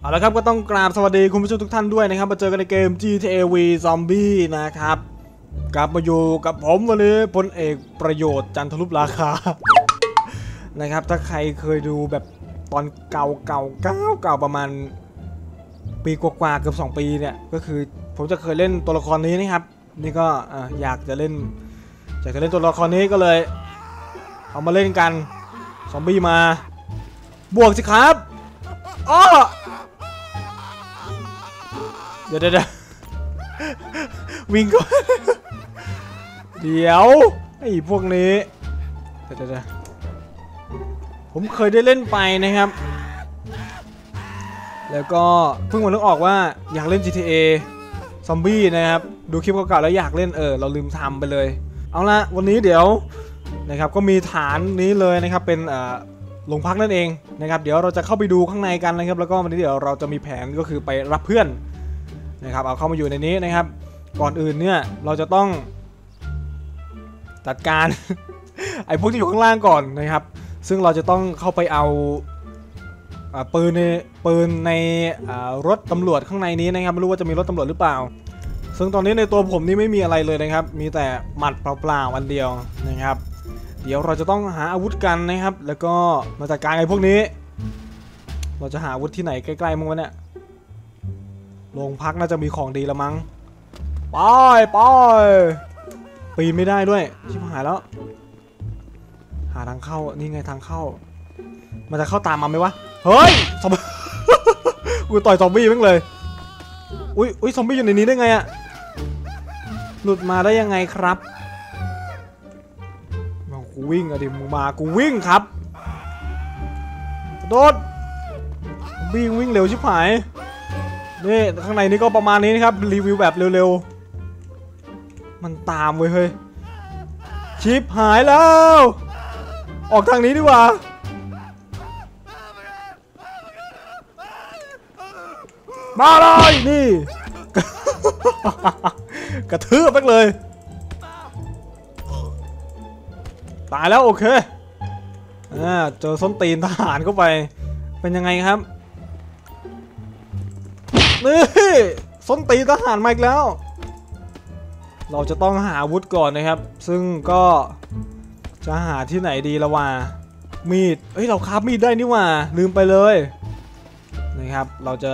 เอาละครับก็ต้องกราบสวัสดีคุณผู้ชมทุกท่านด้วยนะครับ มาเจอกันในเกม GTA V Zombie นะครับกลับมาอยู่กับผมวันนี้พลเอกประโยชน์จันทรุปราคา นะครับ ถ้าใครเคยดูแบบตอนเก่าเก่าเก่าเก่าประมาณ ปีกว่าๆเกือบ2 ปีเนี่ย ก็คือผมจะเคยเล่นตัวละครนี้นะครับ นี่ก็อยากจะเล่น อยากจะเล่นตัวละครนี้ก็เลย เอามาเล่นกันซอมบี้มา บวกสิครับอ้อ เดี๋ยวเดี๋ยววิ่งก่อน เดี๋ยว ไอ้พวกนี้เดี๋ยวเดี๋ยวผมเคยได้เล่นไปนะครับ แล้วก็เพิ่งมานึกออกว่าอยากเล่น GTA ซอมบี้นะครับ ดูคลิปเก่าๆแล้วอยากเล่นเออ เราลืมทำไปเลย เอาละวันนี้เดี๋ยวนะครับก็มีฐานนี้เลยนะครับเป็นเอ่อโรงพักนั่นเองนะครับเดี๋ยวเราจะเข้าไปดูข้างในกันนะครับ แล้วก็วันนี้เดี๋ยวเราจะมีแผนก็คือไปรับเพื่อน นะครับเอาเข้ามาอยู่ในนี้นะครับ ก่อนอื่นเนี่ยเราจะต้องจัดการ ไอ้พวกที่อยู่ข้างล่างก่อนนะครับ ซึ่งเราจะต้องเข้าไปเอาปืนในปืนในรถตำรวจข้างในนี้นะครับไม่รู้ว่าจะมีรถตำรวจหรือเปล่า ซึ่งตอนนี้ในตัวผมนี่ไม่มีอะไรเลยนะครับ มีแต่หมัดเปล่าๆอันเดียวนะครับ เดี๋ยวเราจะต้องหาอาวุธกันนะครับ แล้วก็มาจัดการไอ้พวกนี้ เราจะหาอาวุธที่ไหนใกล้ๆมั้งวะเนี่ย โรงพักน่าจะมีของดีละมั้งไปไปปีนไม่ได้ด้วย ชิบหายแล้ว หาทางเข้า นี่ไงทางเข้า มันจะเข้าตามมาไหมวะ เฮ้ยซอมกูต่อยซอมบี้แม่งเลย อุ้ยอุ้ยซอมบี้อยู่ในนี้ได้ไงอะหลุดมาได้ยังไงครับมากูวิ่งอะดิมึงมากูวิ่งครับโดดบี้วิ่งเร็วชิบหาย นี่ข้างในนี้ก็ประมาณนี้นะครับรีวิวแบบเร็วๆ มันตามเว้ยเฮ้ยชิปหายแล้ว ออกทางนี้ดีกว่ามาเลยนี่ กระทืบไปเลย ตายแล้วโอเคอ่าเจอส้นตีนทหารเข้าไป เป็นยังไงครับ นี่ส้นตีนทหารมาอีกแล้ว เราจะต้องหาอาวุธก่อนนะครับ ซึ่งก็จะหาที่ไหนดีละว่า มีดเอ้ยเราคราบมีดได้นี่ว่า ลืมไปเลยนะครับ เราจะ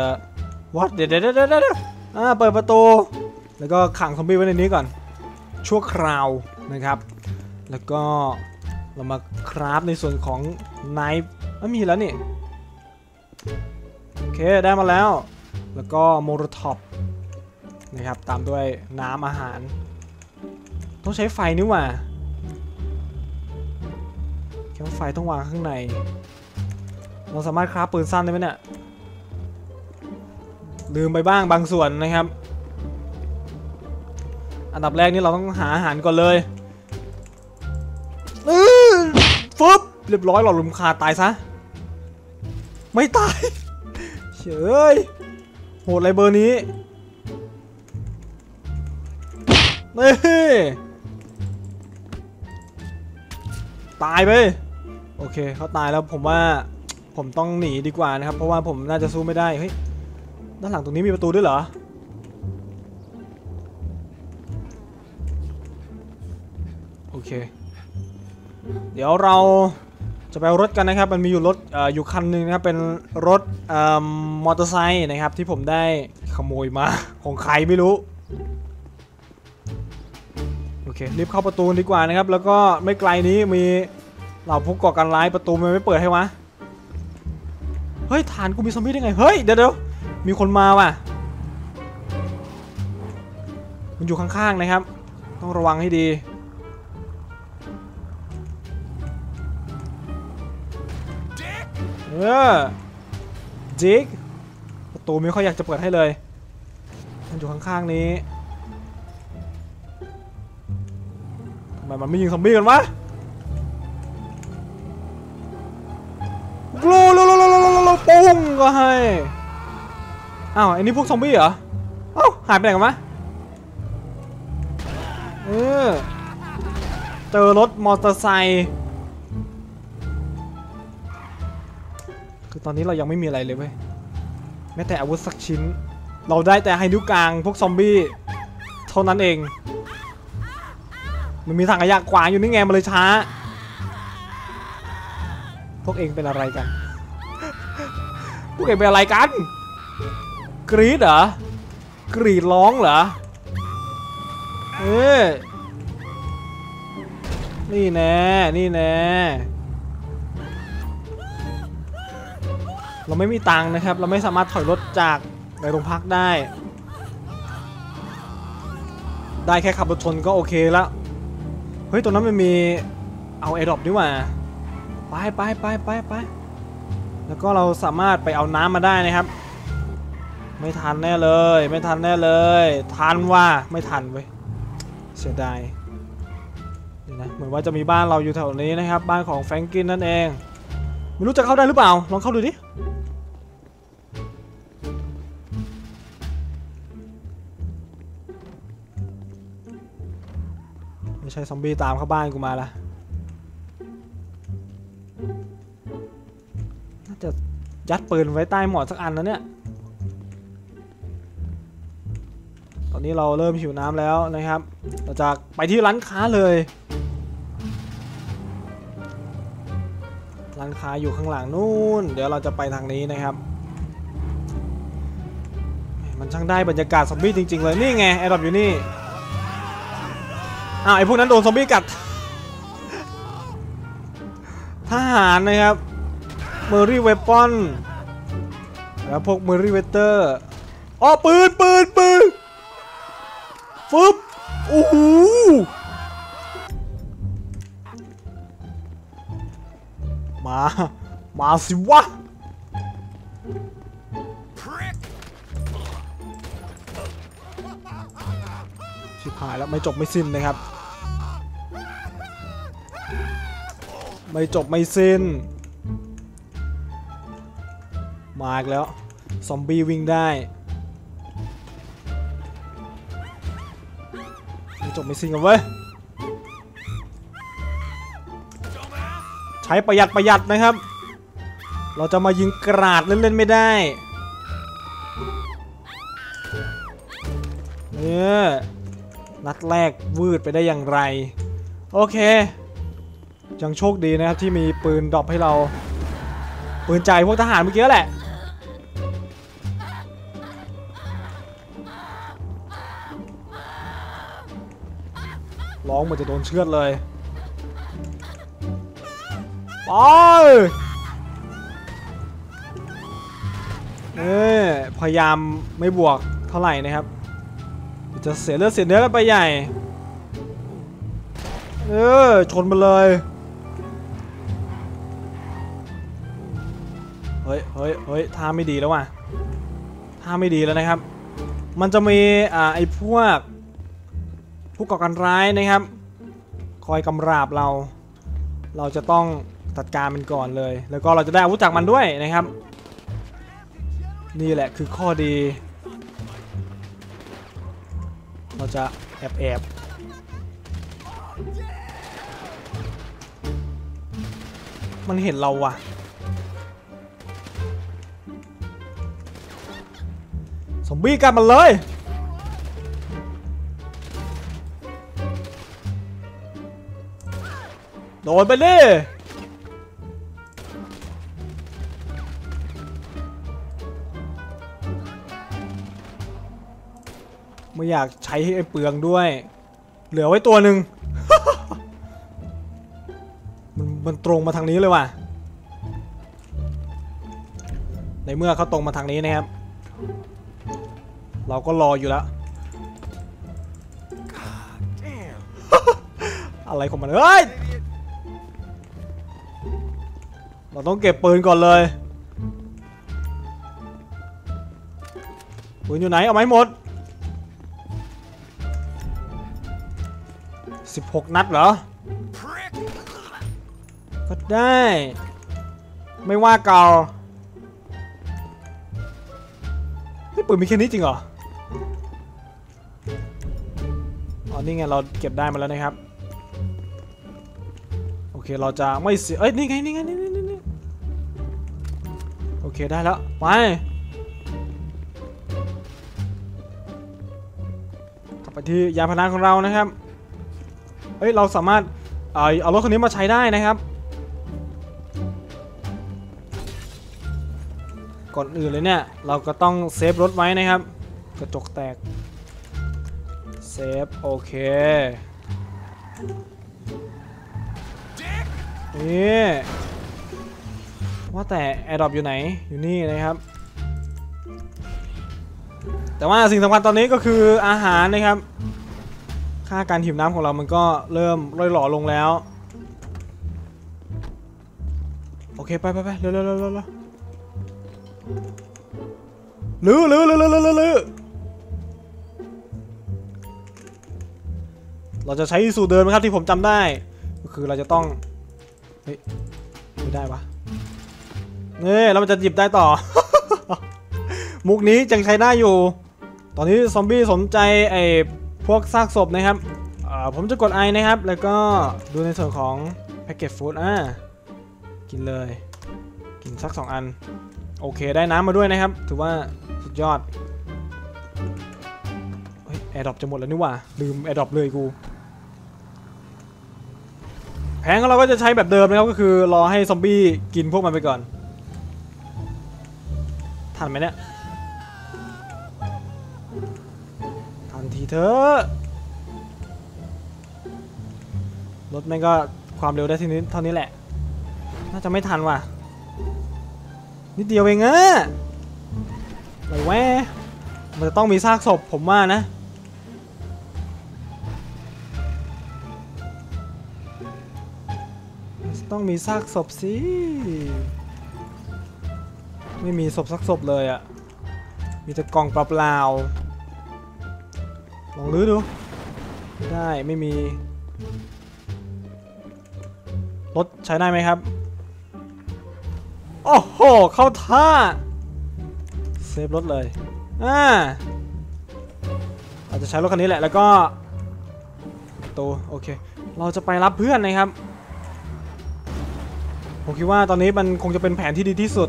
วัดเดี๋ยวเดี๋ยวเดี๋ยวเดี๋ยวอ่าเปิดประตู แล้วก็ขังซอมบี้ไว้ในนี้ก่อน ชั่วคราวนะครับ แล้วก็เรามาคราฟในส่วนของไนฟ์ไม่มีแล้วนี่ โอเค ได้มาแล้ว แล้วก็โมโรท็อปนะครับตามด้วยน้ำอาหาร ต้องใช้ไฟนี่หว่าแคมป์ไฟต้องวางข้างใน เราสามารถคราฟปืนสั้นได้ไหมเนี่ย ลืมไปบ้างบางส่วนนะครับ อันดับแรกนี่เราต้องหาอาหารก่อนเลยอื้อฟึบเรียบร้อยหลอดลมคาตายซะ ไม่ตายเฉย โหดอะไรเบอร์นี้นี่ตายไป โอเคเขาตายแล้วผมว่าผมต้องหนีดีกว่านะครับ เพราะว่าผมน่าจะสู้ไม่ได้ เฮ้ย ด้านหลังตรงนี้มีประตูด้วยเหรอ โอเค เดี๋ยวเรา จะไปเอารถกันนะครับ มันมีอยู่รถออยู่คันหนึ่งนะครับ เป็นรถอมอเตอร์ไซค์นะครับ ที่ผมได้ขโมยมาของใครไม่รู้ โอเค รีบเข้าประตูดีกว่านะครับ แล้วก็ไม่ไกลนี้มีเหล่าผู้ก่อการร้ายประตูมันไม่เปิดให้วะ เฮ้ย ฐานกูมีซอมบี้ได้ไง เฮ้ย เดี๋ยวเดี๋ยวมีคนมาว่ะ มันอยู่ข้างๆนะครับ ต้องระวังให้ดี เออจิกประตูไม่ค่อยอยากจะเปิดให้เลย มันอยู่ข้างๆนี้ทำไมมันไม่ยิงซอมบี้กันวะกลูลูลูลูลูลูปุ้งก็ให้ อ้าวอ้นี่พวกซอมบี้เหรอเอ้าหายไปไหนกันวะเออเจอรถมอเตอร์ไซค์ คือตอนนี้เรายังไม่มีอะไรเลยเว้ยแม้แต่อาวุธสักชิ้น เราได้แต่ให้นิ้วกลางพวกซอมบี้เท่านั้นเอง มันมีทางขยะขวางอยู่นี่ไงมันเลยช้า พวกเองเป็นอะไรกัน พวกเองเป็นอะไรกัน กรีดเหรอ กรีดร้องเหรอ เอ้ยนี่แน่ นี่แน่ เราไม่มีตังค์นะครับ เราไม่สามารถถอยรถจากในโรงพักได้ ได้แค่ขับรถชนก็โอเคแล้วเฮ้ยตรงนั้นมันมีเอาแอร์ดรอปดีกว่าไปไปไปไปไปแล้วก็เราสามารถไปเอาน้ำมาได้นะครับ ไม่ทันแน่เลย ไม่ทันแน่เลยทันว่าไม่ทันเว้ยเสียดายนี่นะเหมือนว่าจะมีบ้านเราอยู่แถวนี้นะครับ บ้านของแฟรงกินนั่นเอง ไม่รู้จะเข้าได้หรือเปล่า ลองเข้าดูดิ ช่ซอมบี้ตามเข้าบ้านกูมาละน่าจะยัดปืนไว้ใต้หมอนสักอันนะเนี่ย ตอนนี้เราเริ่มหิวน้ำแล้วนะครับ เราจะไปที่ร้านค้าเลย ร้านค้าอยู่ข้างหลังนู่น เดี๋ยวเราจะไปทางนี้นะครับ มันช่างได้บรรยากาศซอมบี้จริง ๆ เลย นี่ไงแอร์ดรอปอยู่นี่ อ้าวไอ้พวกนั้นโดนซอมบี้กัด ทหารนะครับเมอรี่เวปอนแล้วพวกเมอรี่เวเตอร์อ๋อปืนปืนปืนฟึบโอ้โหมา มาสิวะชิบหายแล้วไม่จบไม่สิ้นนะครับ ไม่จบไม่สิ้น มาอีกแล้ว ซอมบี้วิ่งได้ ไม่จบไม่สิ้นกันเว้ย ใช้ประหยัดประหยัดนะครับ เราจะมายิงกราดเล่นๆไม่ได้เนี่ยนัดแรกวืดไปได้อย่างไร โอเค ยังโชคดีนะครับที่มีปืนดรอปให้เรา ปืนใจพวกทหารเมื่อกี้แหละ ร้องเหมือนจะโดนเชือดเลยไปเอ้ยพยายามไม่บวกเท่าไหร่นะครับ จะเสียเลือดเสียเนื้อกันไปใหญ่ เออ ชนไปเลย เฮ้ยเฮ้ยเฮ้ยท่าไม่ดีแล้วว่ะท่าไม่ดีแล้วนะครับ มันจะมีอ่าไอ้พวก ผู้ก่อการร้ายนะครับ คอยกำราบเรา เราจะต้องจัดการมันก่อนเลย แล้วก็เราจะได้อาวุธจากมันด้วยนะครับ นี่แหละคือข้อดี เราจะแอบแอบมันเห็นเราว่ะ สมบี้กันมันเลย โดนไปดิไม่อยากใช้ให้เปลืองด้วย เหลือไว้ตัวหนึ่งมันมันตรงมาทางนี้เลยว่ะ ในเมื่อเขาตรงมาทางนี้นะครับ เราก็รออยู่แล้ว อะไรของมันเฮ้ย เราต้องเก็บปืนก่อนเลย ปืนอยู่ไหน เอาไหมาให้หมด 16 นัดเหรอ ก็ได้ ไม่ว่าเก่าเฮ้ยปืนมีแค่นี้จริงเหรอ อ๋อนี่ไงเราเก็บได้มาแล้วนะครับ โอเคเราจะไม่เสียเอ้ยนี่ไงนี่ไงนี่นี่นี่โอเคได้แล้วไปไปที่ยาพนันของเรานะครับเฮ้ยเราสามารถเอาเอารถคันนี้มาใช้ได้นะครับก่อนอื่นเลยเนี่ยเราก็ต้องเซฟรถไว้นะครับ กระจกแตก เซฟ โอเค นี่ว่าแต่ AirDrop อยู่ไหน อยู่นี่นะครับ แต่ว่าสิ่งสำคัญตอนนี้ก็คืออาหารนะครับ ค่าการหิวน้ำของเรามันก็เริ่มร่อยหล่อลงแล้ว โอเค ไปไปไปเร็วเร็วเร็วเร็วเร็วลื้อลื้อลื้อลื้อลื้อ เราจะใช้สูตรเดิมนะครับที่ผมจำได้ก็คือเราจะต้องเฮ้ยไม่ได้ปะเนี่แล้วมันจะหยิบได้ต่อ มุกนี้ยังใช้ได้อยู่ ตอนนี้ซอมบี้สนใจไอ้พวกซากศพนะครับผมจะกดไอนะครับ แล้วก็ดูในส่วนของแพ็กเกจฟู้ดอ่ากินเลย กินสัก 2 อัน โอเคได้น้ำมาด้วยนะครับ ถือว่าสุดยอดเฮ้ยแอร์ดรอปจะหมดแล้วนี่ว่า ลืมแอร์ดรอปเลยกู ผนของเราก็จะใช้แบบเดิมนะครับก็คือรอให้ซอมบี้กินพวกมันไปก่อน ทันไหมเนี่ย ทันทีเถอะรถแม่งก็ความเร็วได้ทีนี้เท่านี้แหละ น่าจะไม่ทันว่ะ นิดเดียวเองอะอะไรแวะมันจะต้องมีซากศพผมว่านะ ต้องมีซากศพสิ ไม่มีศพสักศพเลยอะมีแต่กล่องเปล่าๆลองลื้อดู ได้ไม่มี รถใช้ได้ไหมครับ โอ้โห เข้าท่า เซฟรถเลย อ่าเราจะใช้รถคันนี้แหละ แล้วก็ตัวโอเค เราจะไปรับเพื่อนนะครับ ผมคิดว่าตอนนี้มันคงจะเป็นแผนที่ดีที่สุด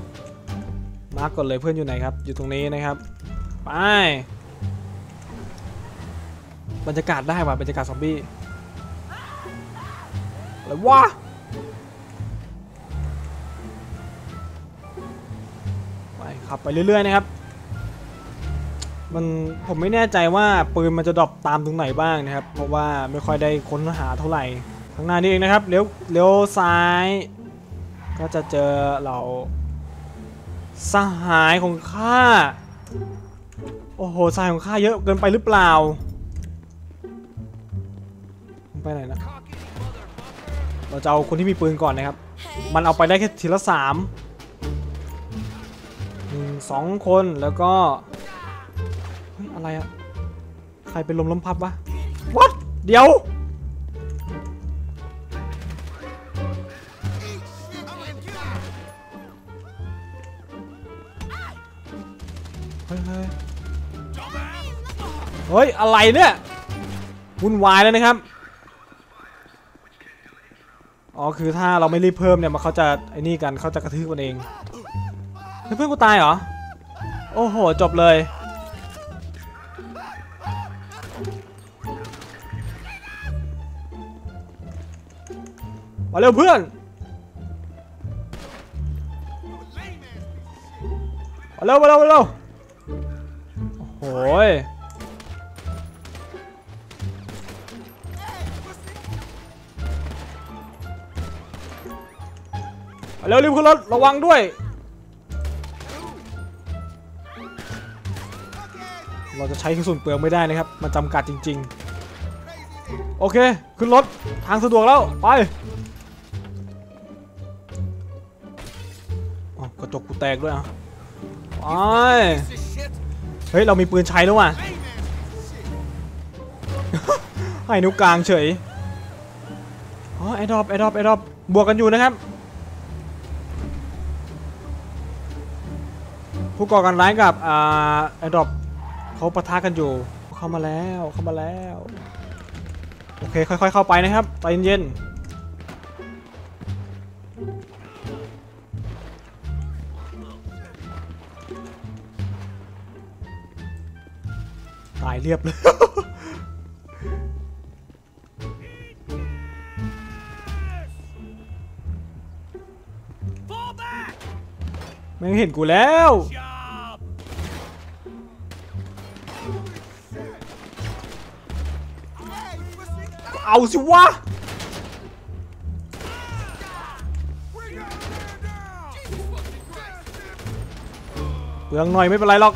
มาร์กก่อนเลยเพื่อนอยู่ไหนครับ อยู่ตรงนี้นะครับ ไป บรรยากาศได้ว่ะบรรยากาศซอมบี้อะไรวะไปขับไปเรื่อยๆนะครับ มันผมไม่แน่ใจว่าปืนมันจะดรอปตามตรงไหนบ้างนะครับ เพราะว่าไม่ค่อยได้ค้นหาเท่าไหร่ข้างหน้านี่เองนะครับเลี้ยวเลี้ยวซ้าย ก็จะเจอเราสหายของข้า โอ้โหสหายของข้าเยอะเกินไปหรือเปล่า ไปไหนนะ เราจะเอาคนที่มีปืนก่อนนะครับ มันเอาไปได้แค่ทีละสามหนึ่งสองคนแล้วก็ เฮ้ย อะไรอะใครเป็นลมล้มพับวะ what เดี๋ยว เฮ้ยเฮ้ย อะไรเนี่ยวุ่นวายแล้วนะครับ อ๋อ คือถ้าเราไม่รีบเพิ่มเนี่ยมันเขาจะไอ้นี่กันเขาจะกระทืบกันเองเพื่อนกูตายเหรอ โอ้โห จบเลยมาเร็วเพื่อนมาเร็วมาเร็วมาเร็ว ยมาเร็วรีบขึ้นรถระวังด้วยเราจะใช้กระสุนเปลืองไม่ได้นะครับ มันจำกัดจริง ๆ โอเค ขึ้นรถ ทางสะดวกแล้ว ไปอ๋อกระจกกูแตกด้วยอะไป เฮ้ย เรามีปืนใช้แล้วว่ะให้นิ้วกลางเฉย อ๋อไอดอปไอดอปไอดอปบวกกันอยู่นะครับ ผู้ก่อการร้ายกับอ่าไอดอปเขาปะทะกันอยู่ เข้ามาแล้ว เข้ามาแล้ว โอเค ค่อย ๆ เข้าไปนะครับ ใจเย็นๆายเรียบเลย ไม่เห็นกูแล้ว เอาสิวะเปลืองหน่อยไม่เป็นไรหรอก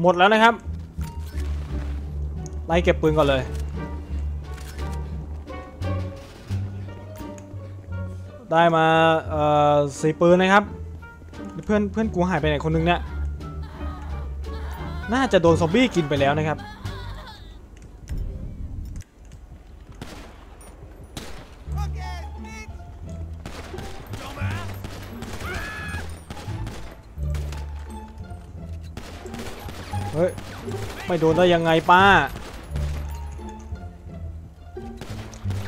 หมดแล้วนะครับ ไล่เก็บปืนก่อนเลย ได้มาเอ่อสีปืนนะครับ เพื่อนเพื่อนกูหายไปไหนคนนึงเนี่ย น่าจะโดนซอมบี้กินไปแล้วนะครับ ไม่โดนได้ยังไงป้า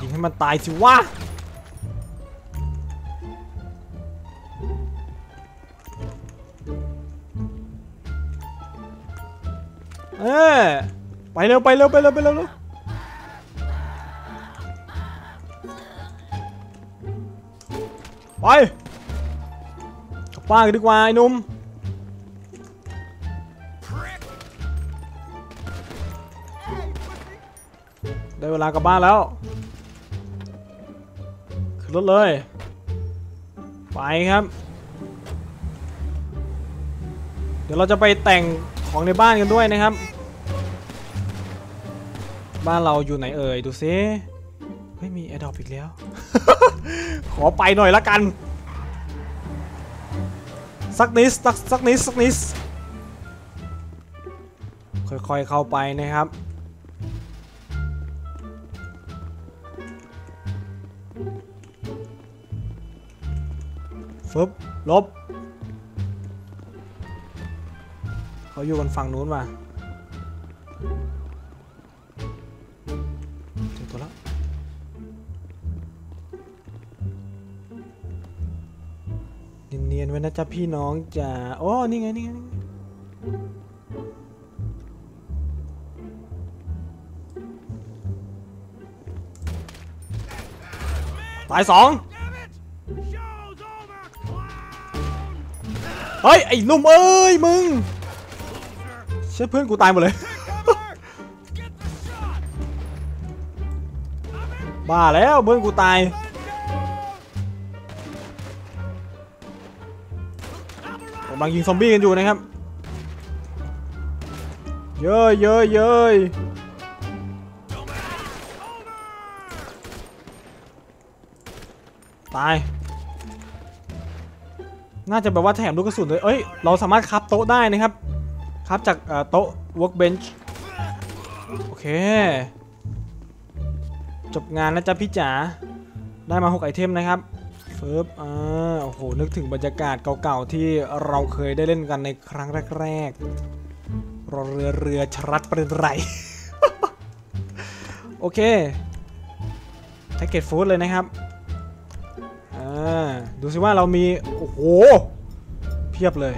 ยิงให้มันตายสิวะเออไปเร็วไปเร็วไปเร็วไปเร็วไปกลับบ้านกันดีกว่าไอ้นุ่ม เวลากลับบ้านแล้ว ขึ้นรถเลย ไปครับ เดี๋ยวเราจะไปแต่งของในบ้านกันด้วยนะครับ บ้านเราอยู่ไหนเอ่ย ดูซิเฮ้ยมีแอร์ดอปอีกแล้ว ขอไปหน่อยละกัน สักนิดสักสักนิดสักนิดค่อยๆเข้าไปนะครับ ฟึบลบ เขาอยู่กันฝั่งนู้นมาเจอตัวแล้วเนียนๆไว้นะจ๊ะพี่น้องจ๋าโอ้นี่ไง นี่ไงนี่ไงตายสอง เฮ้ยไอ้นุ่มเอ้ยมึงเชื่อเพื่อนกูตายหมดเลย บ้าแล้วเพื่อนกูตาย กำลังยิงซอมบี้กันอยู่นะครับ เย้ยเย้ยเย้ยตาย น่าจะแบบว่าแถมลูกกระสุนเลยเอ้ย เราสามารถคับโต๊ะได้นะครับคับจากโต๊ะ workbench โอเค จบงานนะจ๊ะพี่จ๋า ได้มา 6 ไอเทมนะครับเฟิบอ่า โอ้โห นึกถึงบรรยากาศเก่าๆ ที่เราเคยได้เล่นกันในครั้งแรกๆรอเรือเรือชรัดเป็นไร โอเคแพ็กเกจฟู้ดเลยนะครับ อ่า ดูสิว่าเรามี โอ้โห เพียบเลย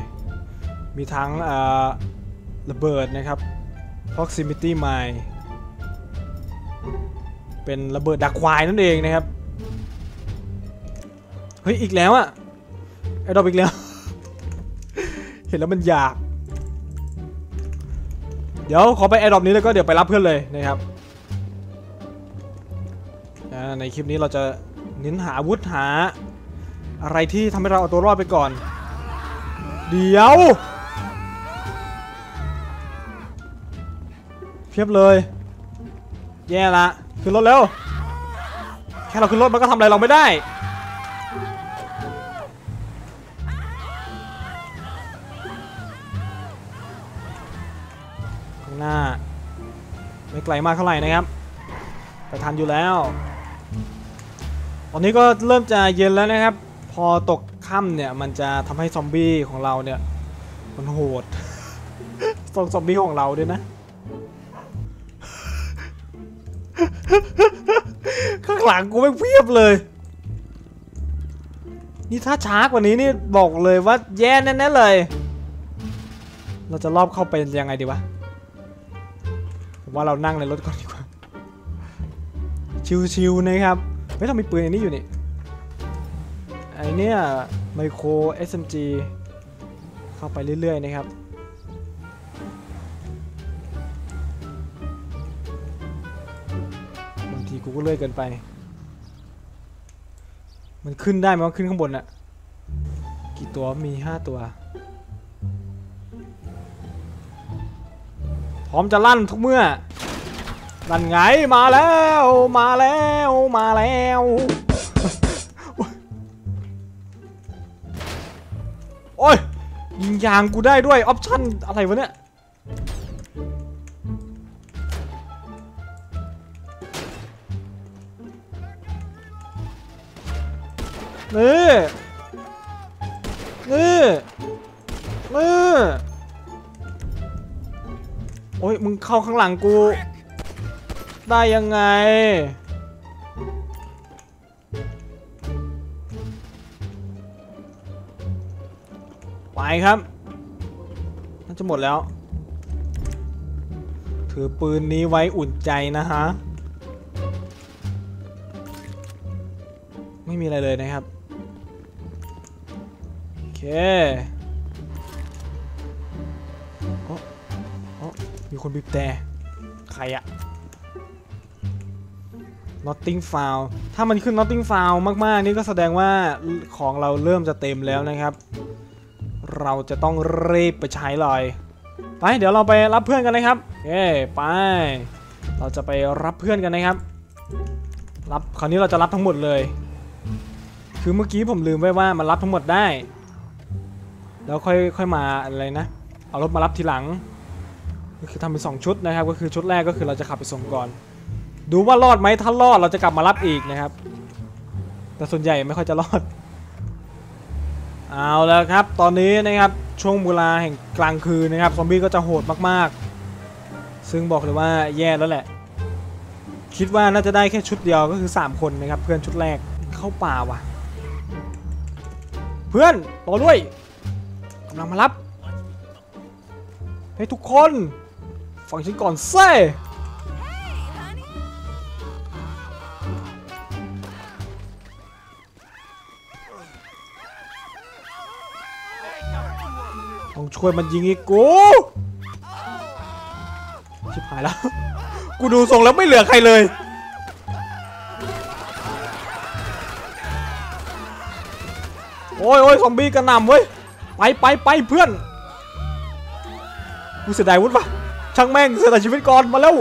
มีทั้งอ่าระเบิดนะครับ proximity mine เป็นระเบิดดักควายนั่นเองนะครับ เฮ้ย อีกแล้วอะไอ้ดอกอีกแล้ว เห็นแล้วมันอยาก เดี๋ยวขอไปแอร์ดอปนี้แล้วก็เดี๋ยวไปรับเพื่อนเลยนะครับในคลิปนี้เราจะเน้นหาอาวุธหา อะไรที่ทำให้เราเอาตัวรอดไปก่อน เดี๋ยวเพียบเลย แย่ละขึ้นรถเร็วแค่เราขึ้นรถมันก็ทำอะไรเราไม่ได้ ข้างหน้า ไม่ไกลมากเท่าไหร่นะครับไปทันอยู่แล้วตอนนี้ก็เริ่มจะเย็นแล้วนะครับ พอตกค่ำเนี่ยมันจะทำให้ซอมบี้ของเราเนี่ย มันโหดส่งซอมบี้ของเราด้วยนะ ข้างหลังกูไม่เพียบเลย นี่ถ้าช้ากว่านี้นี่บอกเลยว่าแย่แน่ๆเลย เราจะรอบเข้าไปยังไงดีวะผมว่าเรานั่งในรถก่อนดีกว่า ชิวๆนะครับ เฮ้ยเรามีปืนอันนี้อยู่นี่ เนี้ยไมโคร SMG เข้าไปเรื่อย ๆ นะครับ บางทีกูก็เลื่อยเกินไป มันขึ้นได้ไหมว่าขึ้นข้างบนอะกี่ตัวมี 5 ตัว พร้อมจะลั่นทุกเมื่อ ลั่นไงมาแล้ว มาแล้ว มาแล้ว ยางกูได้ด้วยออปชั่นอะไรวะเนี่ยนี่นี่นี่โอ้ยมึงเข้าข้างหลังกู ได้ยังไงไปครับ น่าจะหมดแล้ว ถือปืนนี้ไว้อุ่นใจนะฮะ ไม่มีอะไรเลยนะครับ โอเคโอ้โอ้มีคนบีบแต่ใครอะ Notting Foul ถ้ามันขึ้น Notting Foul มาก ๆ นี่ก็แสดงว่าของเราเริ่มจะเต็มแล้วนะครับ เราจะต้องรีบไปใช้เลยไปเดี๋ยวเราไปรับเพื่อนกันนะครับเอ้ไป เราจะไปรับเพื่อนกันนะครับ รับคราวนี้เราจะรับทั้งหมดเลย คือเมื่อกี้ผมลืมไว้ว่ามันรับทั้งหมดได้ แล้วค่อยค่อยมาอะไรนะ เอารถมารับทีหลัง ก็คือทำเป็นสองชุดนะครับ ก็คือชุดแรกก็คือเราจะขับไปส่งก่อน ดูว่ารอดไหมถ้ารอดเราจะกลับมารับอีกนะครับ แต่ส่วนใหญ่ไม่ค่อยจะรอด เอาแล้วครับตอนนี้นะครับช่วงเวลาแห่งกลางคืนนะครับซอมบี้ก็จะโหดมากๆ ซึ่งบอกเลยว่าแย่แล้วแหละ คิดว่าน่าจะได้แค่ชุดเดียวก็คือ 3 คนนะครับ เพื่อนชุดแรกเข้าป่าว่ะ เพื่อนต่อด้วยกำลังมารับให้ทุกคนฟังฉันก่อนเซ่ ต้องช่วยมันยิงอีกกูชิบหายแล้ว กูดูทรงแล้วไม่เหลือใครเลย โอ้ยโอ้ยซอมบี้กระหน่ำเว้ย ไปไปไปเพื่อน กูเสียดายวุฒิปะช่างแม่งเสียดายชีวิตก่อนมาแล้ว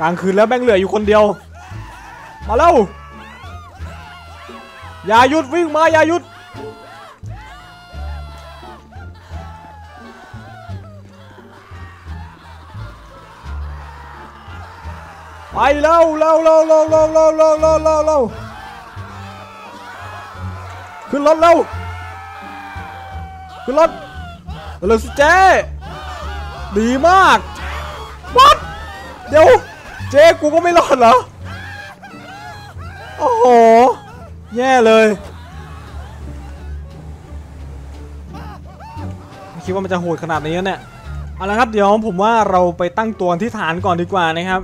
กลางคืนแล้วแม่งเหลืออยู่คนเดียว มาแล้ว อย่าหยุดวิ่งมาอย่าหยุดไปเร็วเร็วเร็วเร็วเร็วเร็วเร็วเร็วเร็วเร็วขึ้นรถเร็วขึ้นรถเร็วสิเจ๊ดีมากวัดเดี๋ยวเจ๊กูก็ไม่รอดเหรอโอ้โห แย่เลยไม่คิดว่ามันจะโหดขนาดนี้เนี่ยเอาละครับเดี๋ยวผมว่าเราไปตั้งตัวที่ฐานก่อนดีกว่านะครับ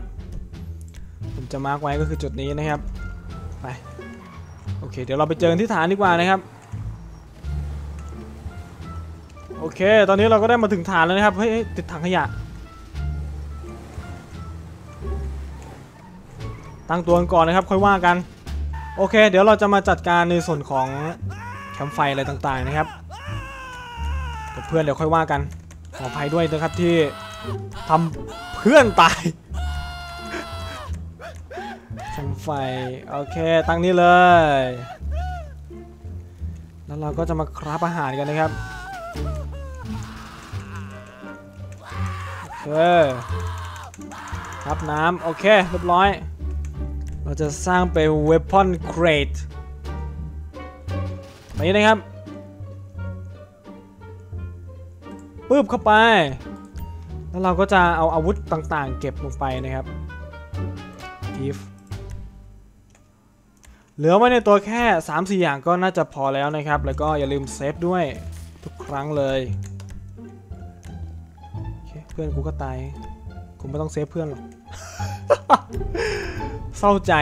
ผมจะมาร์กไว้ก็คือจุดนี้นะครับไปโอเค เดี๋ยวเราไปเจอกันที่ฐานดีกว่านะครับโอเค ตอนนี้เราก็ได้มาถึงฐานแล้วนะครับ เฮ้ยเฮ้ยติดถังขยะ ตั้งตัวกันก่อนนะครับ ค่อยว่ากัน โอเค เดี๋ยวเราจะมาจัดการในส่วนของแคมป์ไฟอะไรต่างๆนะครับกับเพื่อนเดี๋ยวค่อยว่ากัน ขออภัยด้วยนะครับที่ทำเพื่อนตายแคมป์ไฟ โอเค ตั้งนี้เลย แล้วเราก็จะมาคราฟอาหารกันนะครับโอเคครับน้ำโอเค เรียบร้อย เราจะสร้างเป็น weapon crate แบบนี้นะครับปึ๊บเข้าไป แล้วเราก็จะเอาอาวุธต่างๆ เก็บลงไปนะครับ If เหลือไว้ในตัวแค่ 3-4 อย่างก็น่าจะพอแล้วนะครับ แล้วก็อย่าลืมเซฟด้วยทุกครั้งเลยเเพื่อนกูก็ตายกูไม่ต้องเซฟเพื่อนหรอก เศร้าใจ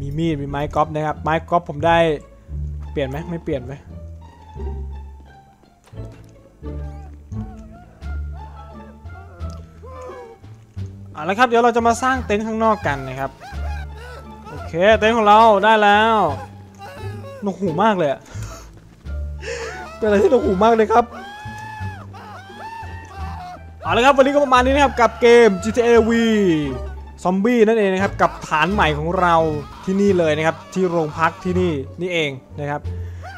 มีมีดมีไม้กอล์ฟนะครับ ไม้กอล์ฟผมได้เปลี่ยนไหมไม่เปลี่ยนไหมเอาละครับเดี๋ยวเราจะมาสร้างเต็นท์ข้างนอกกันนะครับ โอเคเต็นท์ของเราได้แล้วหนวกหูมากเลยเป็นอะไรที่หนวกหูมากเลยครับ เอาละครับวันนี้ก็ประมาณนี้นะครับกับเกม GTA V ซอมบี้นั่นเองนะครับกับฐานใหม่ของเราที่นี่เลยนะครับที่โรงพักที่นี่นี่เองนะครับ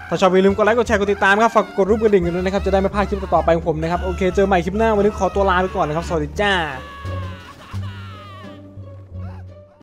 ถ้าชอบอย่าลืมกดไลค์กดแชร์กดติดตามครับฝากกดรูปกระดิ่งกันด้วยนะครับจะได้ไม่พลาดคลิปต่อไปของผมนะครับโอเคเจอใหม่คลิปหน้าวันนี้ขอตัวลาไปก่อนนะครับสวัสดีจ้า